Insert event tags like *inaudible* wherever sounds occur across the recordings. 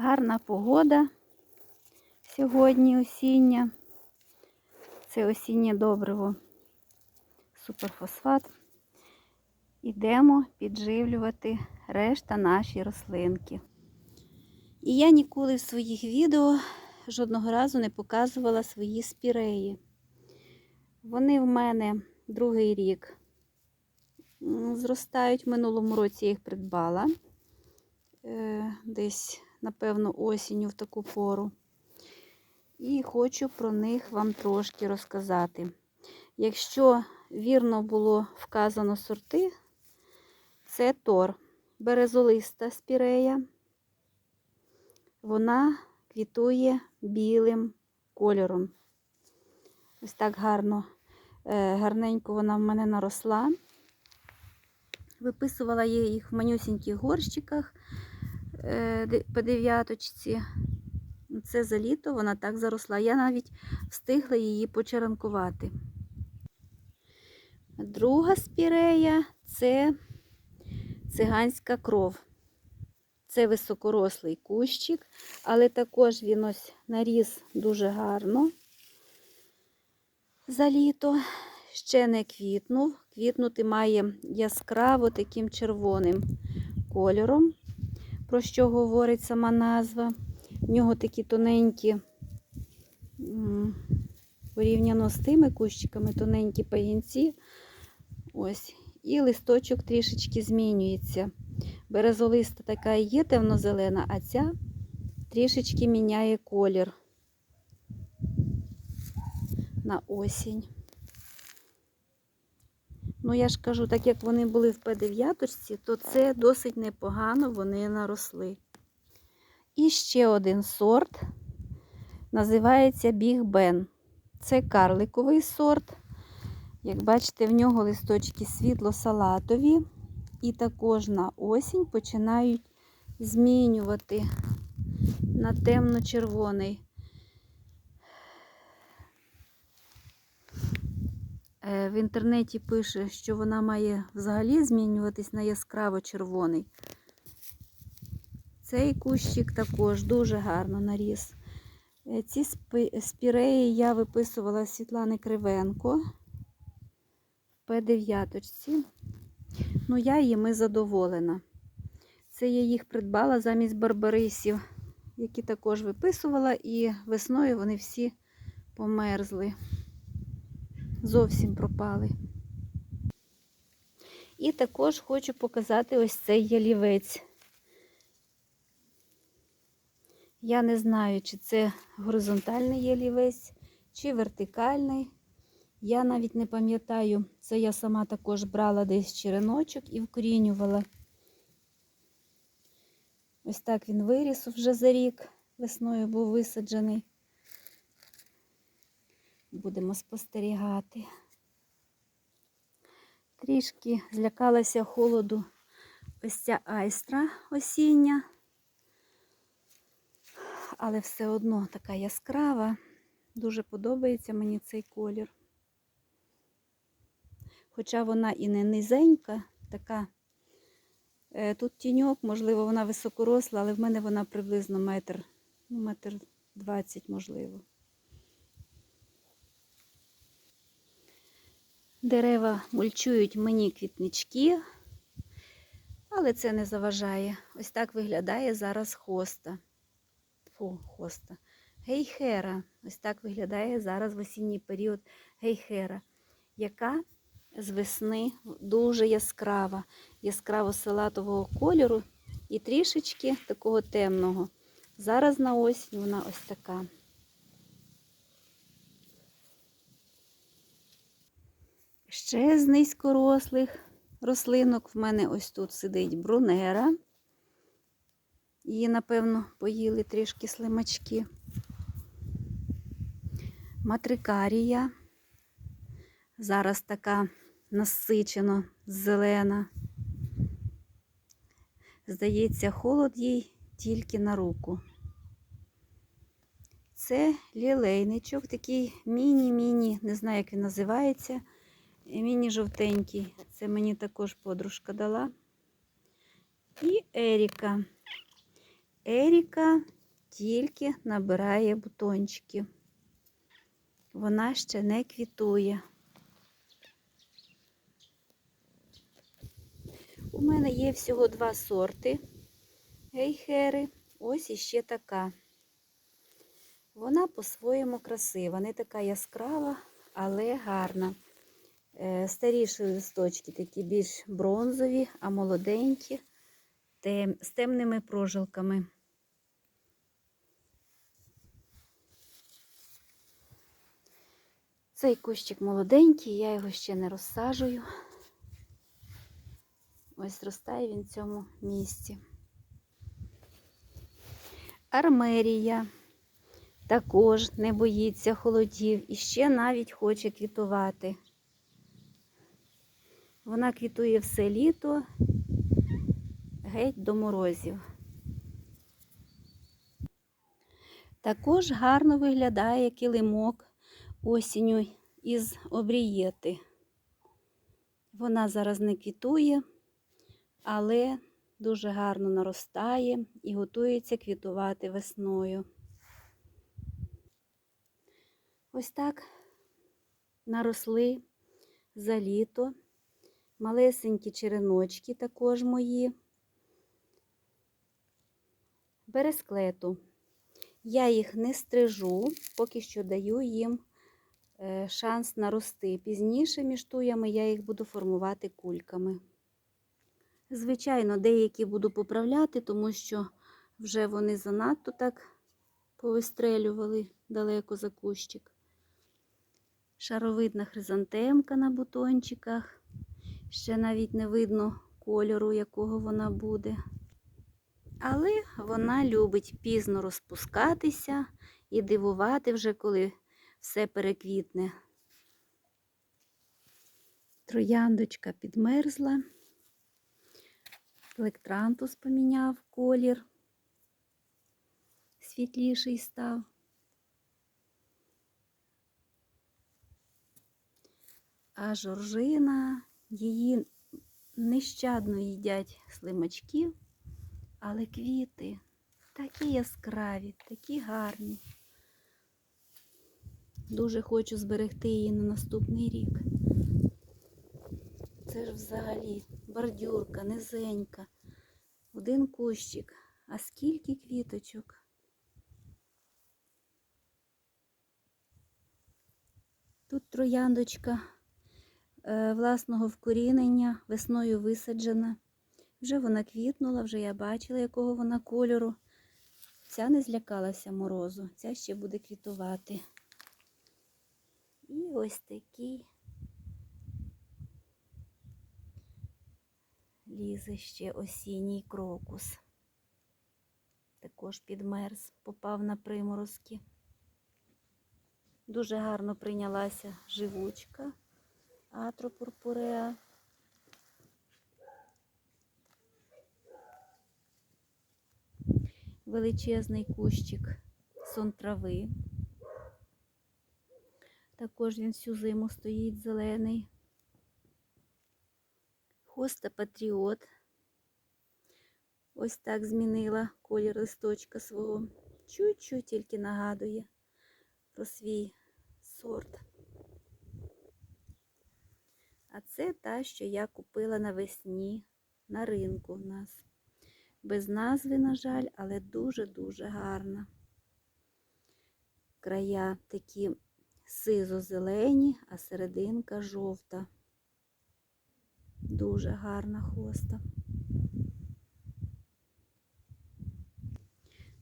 Гарна погода сьогодні осіння. Це осіннє добриво суперфосфат. Ідемо підживлювати решта наші рослинки. І я ніколи в своїх відео жодного разу не показувала свої спіреї. Вони в мене другий рік зростають. В минулому році я їх придбала. Е, Десь, напевно, осінню в таку пору. І хочу про них вам трошки розказати. Якщо вірно було вказано сорти, це тор, березолиста спірея. Вона квітує білим кольором. Ось так гарно, е, гарненько вона в мене наросла. Виписувала я їх в манюсіньких горщиках по дев'яточці. Це за літо вона так заросла. Я навіть встигла її почеранкувати. Друга спірея це циганська кров. Це високорослий кущик, але також він ось наріс дуже гарно за літо. Ще не квітнув. Квітнути має яскраво таким червоним кольором, про що говорить сама назва. В нього такі тоненькі, порівняно з тими кущиками, тоненькі пагінці. Ось. І листочок трішечки змінюється. Березолиста така і є темно-зелена, а ця трішечки міняє колір на осінь. Ну, я ж кажу, так як вони були в П9, то це досить непогано вони наросли. І ще один сорт називається Біг Бен. Це карликовий сорт. Як бачите, в нього листочки світло-салатові. І також на осінь починають змінювати на темно-червоний. В інтернеті пише, що вона має взагалі змінюватись на яскраво-червоний. Цей кущик також дуже гарно наріс. Е, Ці спіреї я виписувала Світлани Кривенко в П9. Ну, я їми задоволена. Це я їх придбала замість барбарисів, які також виписувала, і весною вони всі померзли. Зовсім пропали. І також хочу показати ось цей ялівець. Я не знаю, чи це горизонтальний ялівець, чи вертикальний. Я навіть не пам'ятаю, це я сама також брала десь череночок і вкорінювала. Ось так він виріс вже за рік, весною був висаджений. Будемо спостерігати. Трішки злякалася холоду ось ця айстра осіння, але все одно така яскрава. Дуже подобається мені цей колір. Хоча вона і не низенька, така. Е, Тут тіньок, можливо, вона високоросла, але в мене вона приблизно метр, ну, метр двадцять, можливо. Дерева мульчують мені квітнички, але це не заважає. Ось так виглядає зараз хоста. Фу, хоста. Гейхера. Ось так виглядає зараз в осінній період гейхера, яка з весни дуже яскрава, яскраво-салатового кольору і трішечки такого темного. Зараз на осінь вона ось така. Ще з низькорослих рослинок в мене ось тут сидить брунера. Її, напевно, поїли трішки слимачки. Матрикарія. Зараз така насичено зелена. Здається, холод їй тільки на руку. Це лілейничок, такий міні-міні, не знаю, як він називається. Міні-жовтенький. Це мені також подружка дала. І Еріка. Еріка тільки набирає бутончики. Вона ще не квітує. У мене є всього два сорти гейхери. Ось іще така. Вона по-своєму красива, не така яскрава, але гарна. Е, Старіші листочки такі більш бронзові, а молоденькі з темними прожилками. Цей кущик молоденький, я його ще не розсаджую. Ось ростає він в цьому місці. Армерія також не боїться холодів і ще навіть хоче квітувати. Вона квітує все літо геть до морозів. Також гарно виглядає килимок осінню із обрієти. Вона зараз не квітує, але дуже гарно наростає і готується квітувати весною. Ось так наросли за літо. Малесенькі череночки також мої. Бересклету. Я їх не стрижу, поки що даю їм е, шанс нарости. Пізніше між туями я їх буду формувати кульками. Звичайно, деякі буду поправляти, тому що вже вони занадто так повистрелювали далеко за кущик. Шаровидна хризантемка на бутончиках. Ще навіть не видно кольору, якого вона буде. Але вона любить пізно розпускатися і дивувати вже, коли все переквітне. Трояндочка підмерзла. Електрантус поміняв колір. Світліший став. А жоржина, її нещадно їдять слимачки, але квіти такі яскраві, такі гарні. Дуже хочу зберегти її на наступний рік. Це ж взагалі бордюрка, низенька, один кущик, а скільки квіточок. Тут трояндочка власного вкорінення, весною висаджена. Вже вона квітнула, вже я бачила, якого вона кольору. Ця не злякалася морозу, ця ще буде квітувати. І ось такий лізе ще осінній крокус. Також підмерз, попав на приморозки. Дуже гарно прийнялася живучка атропурпуреа. Величезний кущик сон трави. Також він всю зиму стоїть зелений. Хоста Патріот. Ось так змінила колір листочка свого. Чуть-чуть тільки нагадує про свій сорт. А це та, що я купила навесні на ринку в нас. Без назви, на жаль, але дуже-дуже гарна. Края такі сизо-зелені, а серединка жовта. Дуже гарна хоста.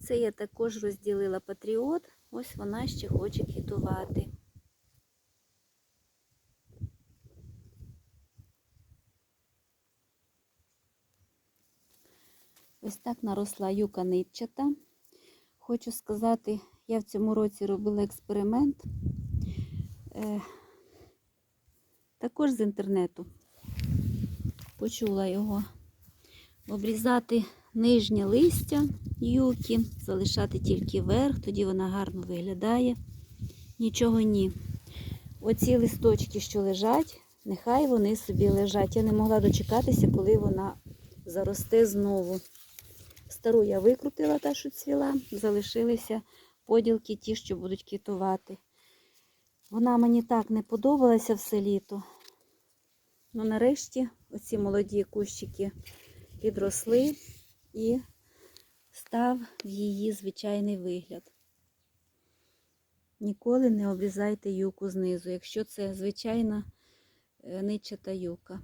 Це я також розділила патріот, ось вона ще хоче квітувати. Ось так наросла юка нитчата. Хочу сказати, я в цьому році робила експеримент. Е, також з інтернету. Почула його. Обрізати нижнє листя юки, залишати тільки верх, тоді вона гарно виглядає. Нічого ні. Оці листочки, що лежать, нехай вони собі лежать. Я не могла дочекатися, коли вона заросте знову. Стару я викрутила та, що цвіла, залишилися поділки ті, що будуть квітувати. Вона мені так не подобалася все літо. Ну, нарешті оці молоді кущики підросли і став її звичайний вигляд. Ніколи не обрізайте юку знизу, якщо це звичайна е, нитчата юка.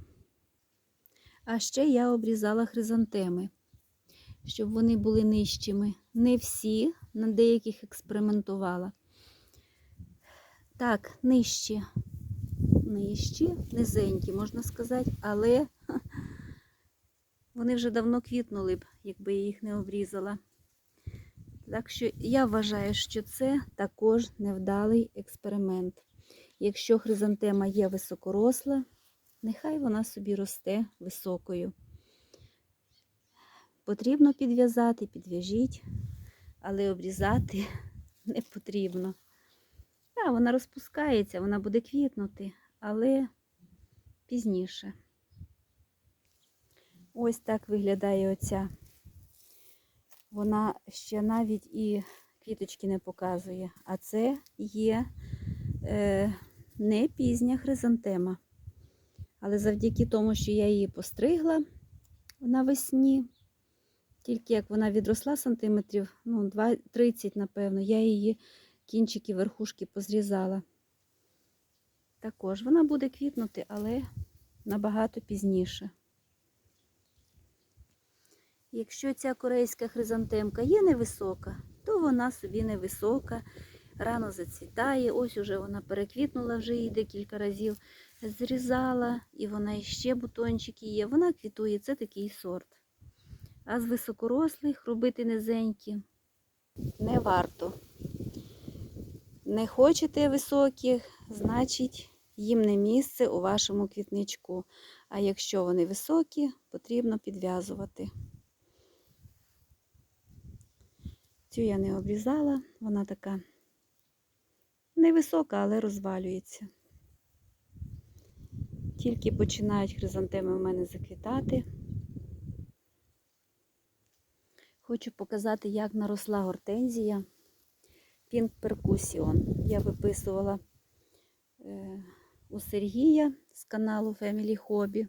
А ще я обрізала хризантеми, щоб вони були нижчими. Не всі, на деяких експериментувала. Так, нижчі, нижчі, низенькі, можна сказати, але *laughs* вони вже давно квітнули б, якби я їх не обрізала. Так що я вважаю, що це також невдалий експеримент. Якщо хризантема є високоросла, нехай вона собі росте високою. Потрібно підв'язати, підв'яжіть, але обрізати *laughs* не потрібно. Так, вона розпускається, вона буде квітнути, але пізніше. Ось так виглядає оця. Вона ще навіть і квіточки не показує, а це є е, не пізня хризантема. Але завдяки тому, що я її постригла навесні, тільки як вона відросла сантиметрів, ну, 2, 30, напевно, я її кінчики верхушки позрізала. Також вона буде квітнути, але набагато пізніше. Якщо ця корейська хризантемка є невисока, то вона собі невисока, рано зацвітає. Ось уже вона переквітнула вже її декілька разів, зрізала, і вона іще бутончики є. Вона квітує, це такий сорт. А з високорослих робити низенькі не варто. Не хочете високих, значить їм не місце у вашому квітничку. А якщо вони високі, потрібно підв'язувати. Цю я не обрізала, вона така невисока, але розвалюється. Тільки починають хризантеми в мене заквітати. Хочу показати, як наросла гортензія Pink Percussion. Я виписувала е, у Сергія з каналу Family Hobby.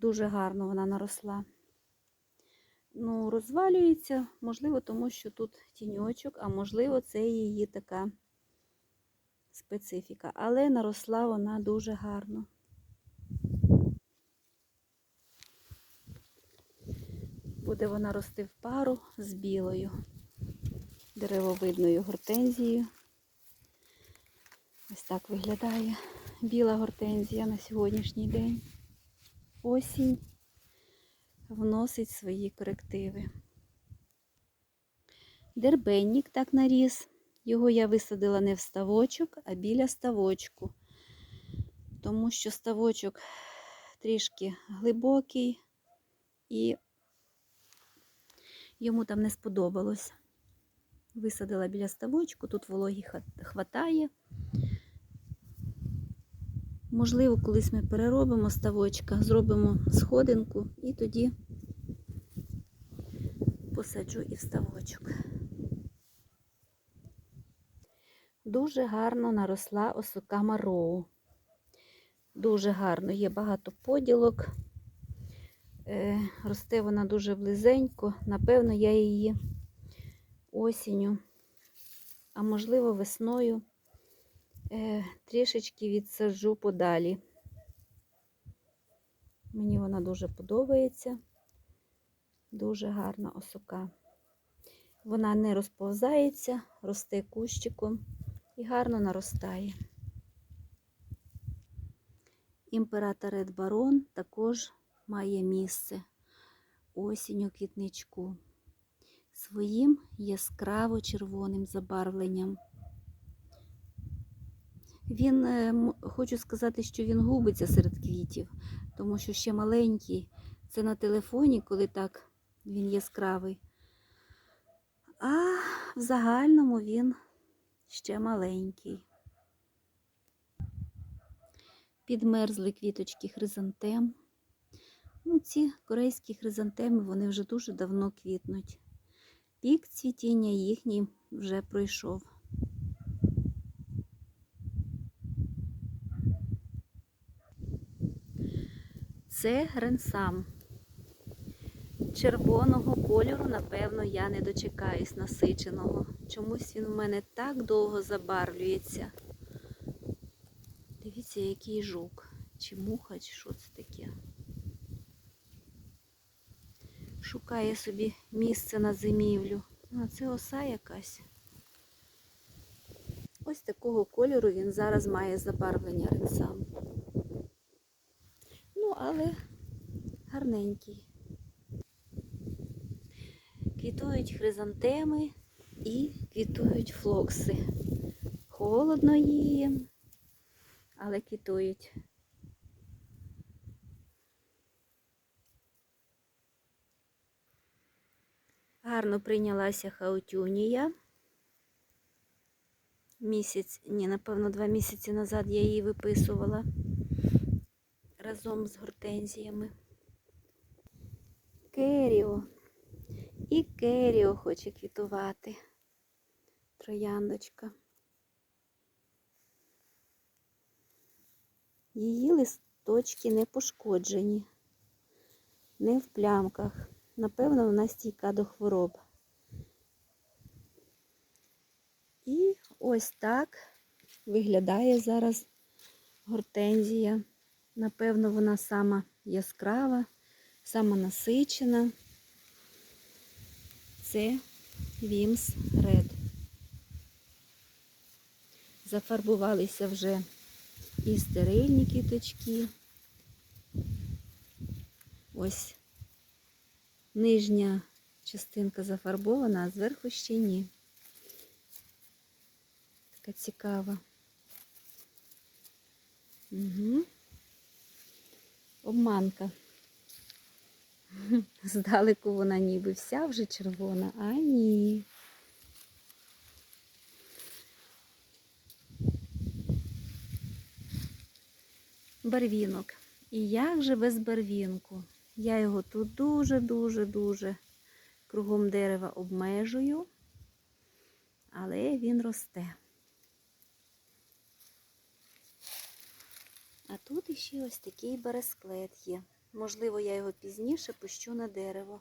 Дуже гарно вона наросла. Ну, розвалюється, можливо, тому що тут тіньочок, а можливо, це її така специфіка. Але наросла вона дуже гарно. Буде вона рости в пару з білою деревовидною гортензією. Ось так виглядає біла гортензія на сьогоднішній день. Осінь вносить свої корективи. Дербенник так наріс. Його я висадила не в ставочок, а біля ставочку, тому що ставочок трішки глибокий і йому там не сподобалось. Висадила біля ставочку, тут вологі хватає. Можливо, колись ми переробимо ставочка, зробимо сходинку і тоді посаджу і в ставочок. Дуже гарно наросла осока мароу. Дуже гарно, є багато поділок. Е, росте вона дуже близенько. Напевно, я її осінню, а можливо, весною е, трішечки відсаджу подалі. Мені вона дуже подобається, дуже гарна осока. Вона не розповзається, росте кущиком і гарно наростає. Імператор Ред Барон також має місце осінь у квітничку своїм яскраво червоним забарвленням. Він, е, хочу сказати, що він губиться серед квітів, тому що ще маленький. Це на телефоні, коли так він яскравий. А в загальному він ще маленький. Підмерзли квіточки хризантем. Ну, ці корейські хризантеми, вони вже дуже давно квітнуть. Пік цвітіння їхній вже пройшов. Це гренсам. Червоного кольору, напевно, я не дочекаюсь насиченого. Чомусь він у мене так довго забарвлюється. Дивіться, який жук. Чи муха, чи що це таке. Шукає собі місце на зимівлю. А це оса якась. Ось такого кольору він зараз має забарвлення ренсам. Ну, але гарненький. Квітують хризантеми і квітують флокси. Холодно їм, але квітують. Гарно прийнялася хаутюнія. Місяць, ні, напевно, два місяці назад я її виписувала разом з гортензіями. Керіо. І Керіо хоче квітувати. Трояндочка. Її листочки не пошкоджені, не в плямках. Напевно, вона стійка до хвороб. І ось так виглядає зараз гортензія. Напевно, вона сама яскрава, сама насичена. Це Вімс Ред. Зафарбувалися вже і стерильні квіточки. Ось нижня частинка зафарбована, а зверху ще ні. Така цікава. Угу. Обманка. *laughs* Здалеку вона ніби вся вже червона, а ні. Барвінок. І як же без барвінку? Я його тут дуже-дуже-дуже кругом дерева обмежую, але він росте. А тут іще ось такий бересклет є. Можливо, я його пізніше пущу на дерево.